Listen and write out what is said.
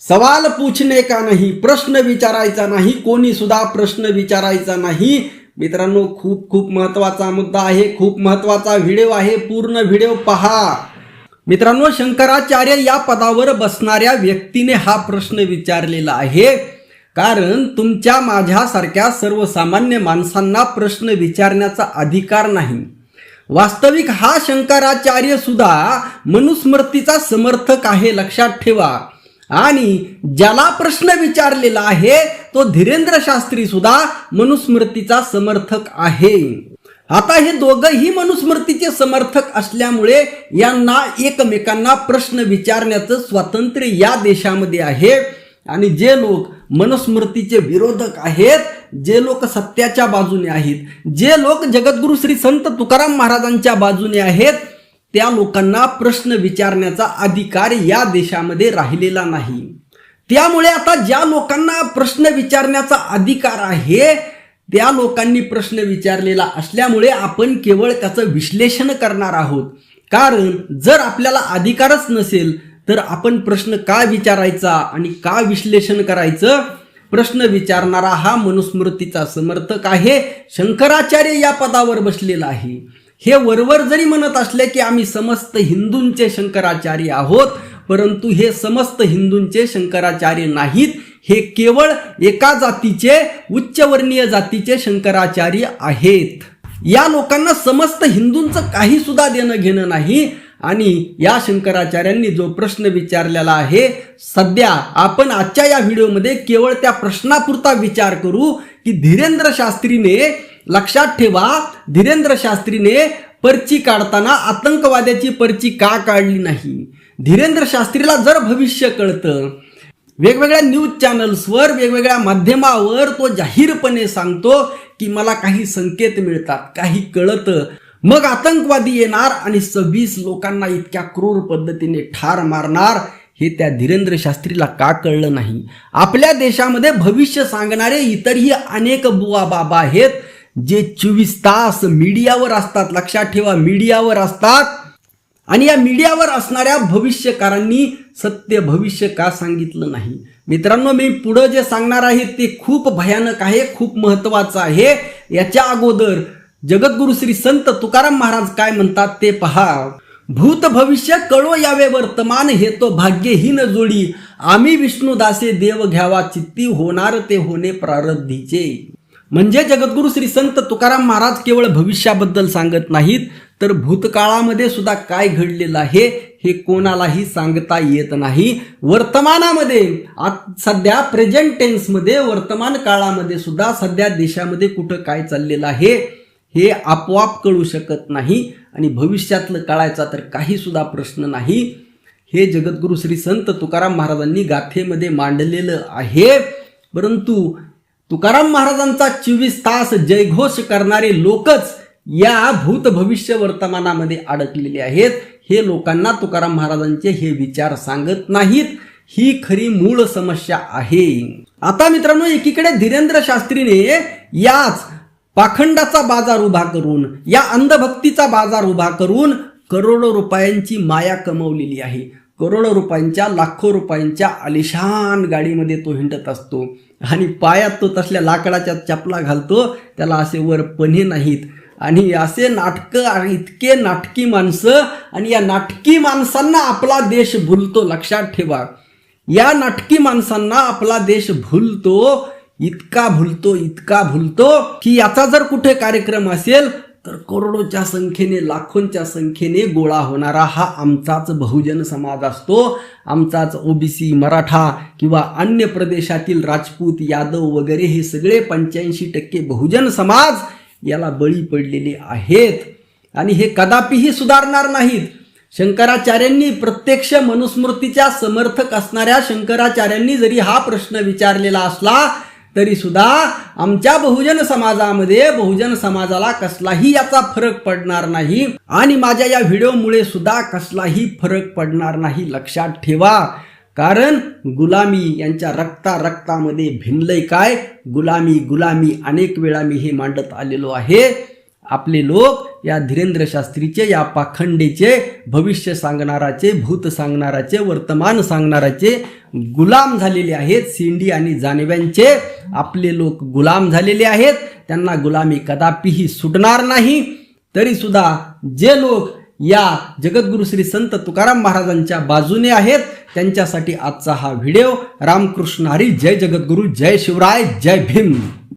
सवाल पूछने का नाही प्रश्न विचारायचा नाही कोणी सुद्धा प्रश्न विचारायचा नाही. मित्रांनो खूप खूप महत्त्वाचा मुद्दा आहे खूप महत्त्वाचा व्हिडिओ आहे पूर्ण व्हिडिओ पहा. मित्रांनो शंकराचार्य या पदावर बसणाऱ्या व्यक्तीने हा प्रश्न विचारलेला आहे. कारण तुमच्या माझ्यासारख्या सर्वसामान्य माणसांना प्रश्न विचारण्याचा अधिकार नाही. वास्तविक हा शंकराचार्य सुद्धा मनुस्मृतीचा समर्थक आहे लक्षात ठेवा. आणि ज्याला प्रश्न विचारलेला आहे तो धीरेंद्र शास्त्री सुद्धा मनुस्मृतीचा समर्थक आहे. आता हे दोघंही मनुस्मृतीचे समर्थक असल्यामुळे यांना एकमेकांना प्रश्न विचारण्याचं स्वातंत्र्य या देशामध्ये आहे. आणि जे लोक मनुस्मृतीचे विरोधक आहेत जे लोक सत्याच्या बाजूने आहेत जे लोक जगद्गुरु श्री संत तुकाराम महाराजांच्या बाजूने आहेत त्या लोकांना प्रश्न विचारण्याचा अधिकार या देशामध्ये राहिलेला नाही. त्यामुळे आता ज्या लोकांना प्रश्न विचारण्याचा अधिकार आहे त्या लोकांनी प्रश्न विचारलेला असल्यामुळे आपण केवळ त्याचं विश्लेषण करणार आहोत. कारण जर आपल्याला अधिकारच नसेल तर आपण प्रश्न का विचारायचा आणि का विश्लेषण करायचं? प्रश्न विचारणारा हा मनुस्मृतीचा समर्थक आहे. शंकराचार्य या पदावर बसलेला आहे. हे वरवर जरी म्हणत असले की आम्ही समस्त हिंदूंचे शंकराचार्य आहोत परंतु हे समस्त हिंदूंचे शंकराचार्य नाहीत. हे केवळ एका जातीचे उच्चवर्णीय जातीचे शंकराचार्य आहेत. या लोकांना समस्त हिंदूंचं काही सुद्धा देणं घेणं नाही. आणि या शंकराचार्यांनी जो प्रश्न विचारलेला आहे सध्या आपण आजच्या या व्हिडिओमध्ये केवळ त्या प्रश्नापुरता विचार करू की धीरेंद्र शास्त्रीने लक्षात ठेवा धीरेंद्र शास्त्रीने पर्ची काढताना आतंकवाद्याची पर्ची का काढली नाही? धीरेंद्र शास्त्रीला जर भविष्य कळतं वेगवेगळ्या न्यूज चॅनल्सवर वेगवेगळ्या माध्यमावर तो जाहीरपणे सांगतो की मला काही संकेत मिळतात काही कळतं. मग आतंकवादी येणार आणि सव्वीस लोकांना इतक्या क्रूर पद्धतीने ठार मारणार हे त्या धीरेंद्र शास्त्रीला का कळलं नाही? आपल्या देशामध्ये भविष्य सांगणारे इतरही अनेक बुवा बाबा आहेत जे चोवीस तास मीडियावर असतात लक्षात ठेवा मीडियावर असतात. आणि या मीडियावर असणाऱ्या भविष्यकारांनी सत्य भविष्य का सांगितलं नाही? मित्रांनो मी पुढं जे सांगणार आहे ते खूप भयानक आहे खूप महत्वाचं आहे. याच्या अगोदर जगद्गुरु श्री संत तुकाराम महाराज काय म्हणतात ते पहा. भूत भविष्य कळो यावे वर्तमान हे तो भाग्यहीन जोडी. आम्ही विष्णुदासे देव घ्यावा चित्ती होणार ते होणे प्रारब्धीचे. म्हणजे जगद्गुरु श्री संत तुकाराम महाराज केवळ भविष्याबद्दल सांगत नाहीत तर भूतकाळामध्ये सुद्धा काय घडलेलं आहे हे कोणालाही सांगता येत नाही. वर्तमानामध्ये आज सध्या प्रेझेंट टेन्समध्ये वर्तमान काळामध्ये सुद्धा सध्या देशामध्ये कुठं काय चाललेलं आहे हे आपोआप कळू शकत नाही आणि भविष्यातलं कळायचा तर काही सुद्धा प्रश्न नाही. हे जगद्गुरु श्री संत तुकाराम महाराजांनी गाथेमध्ये मांडलेलं आहे. परंतु तुकाराम महाराजांचा चोवीस तास जयघोष करणारे लोकच या भूत भविष्य वर्तमानामध्ये अडकलेले आहेत. हे लोकांना तुकाराम महाराजांचे हे विचार सांगत नाहीत. ही खरी मूळ समस्या आहे. आता मित्रांनो एकीकडे धीरेंद्र शास्त्रीने याच पाखंडाचा बाजार उभा करून या अंधभक्तीचा बाजार उभा करून करोडो रुपयांची माया कमवलेली आहे. करोडो रुपयांच्या लाखो रुपयांच्या आलिशान गाडीमध्ये तो हिंडत असतो. आणि पायात तो तसल्या लाकडाच्या चपला घालतो त्याला असे वर पन्हे नाहीत. आणि असे नाटकं इतके नाटकी माणसं आणि या नाटकी माणसांना आपला देश भुलतो लक्षात ठेवा. या नाटकी माणसांना आपला देश भुलतो इतका भुलतो इतका भुलतो की याचा जर कुठे कार्यक्रम असेल तर करोडोच्या संख्येने लाखोंच्या संख्येने गोळा होणारा हा आमचाच बहुजन समाज असतो. आमचाच ओबीसी मराठा किंवा अन्य प्रदेशातील राजपूत यादव वगैरे हे सगळे पंच्याऐंशी टक्के बहुजन समाज याला बळी पडलेले आहेत. आणि हे कदापिही सुधारणार नाहीत. शंकराचार्यांनी प्रत्यक्ष मनुस्मृतीच्या समर्थक असणाऱ्या शंकराचार्यांनी जरी हा प्रश्न विचारलेला असला तरी सुद्धा आमच्या बहुजन समाजामध्ये बहुजन समाजाला कसलाही याचा फरक पडणार नाही. आणि माझ्या या व्हिडिओमुळे सुद्धा कसलाही फरक पडणार नाही. लक्षात ठेवा. कारण गुलामी यांच्या रक्ता रक्तामध्ये भिनलंय काय? गुलामी गुलामी अनेक वेळा मी हे मांडत आलेलो आहे. आपले लोक या धीरेंद्र शास्त्रीचे या पाखंडीचे भविष्य सांगणाराचे भूत सांगणाराचे वर्तमान सांगणाराचे गुलाम झालेले आहेत. सिंडी आणि जानव्यांचे आपले लोक गुलाम झालेले आहेत. त्यांना गुलामी कदापिही सुटणार नाही. तरीसुद्धा जे लोक या जगद्गुरु श्री संत तुकाराम महाराजांच्या बाजूने आहेत त्यांच्यासाठी आजचा हा व्हिडिओ. रामकृष्ण हरी जय जगद्गुरु जय शिवराय जय भीम.